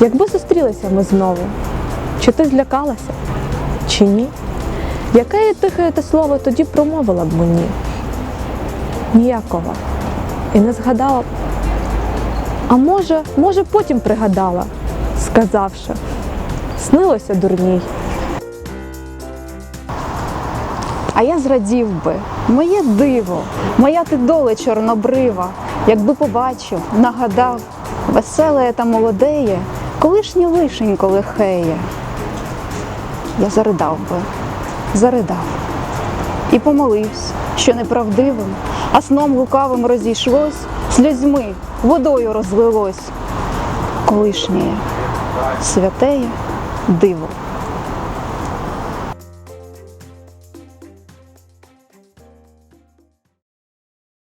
Якби зустрілися ми знову, чи ти злякалася, чи ні? Яке тихе те слово тоді промовила б мені? Ніякого. І не згадала б. А може, може, потім пригадала, сказавши, снилося дурній. А я зрадів би, моє диво, моя ти доле чорнобрива, якби побачив, нагадав, веселе та молодеє, колишнє лишенько лихеє. Я заридав би, заридав і помолився, що неправдивим, а сном лукавим розійшлось, сльозьми, водою розлилось. Колишнє, святеє диво.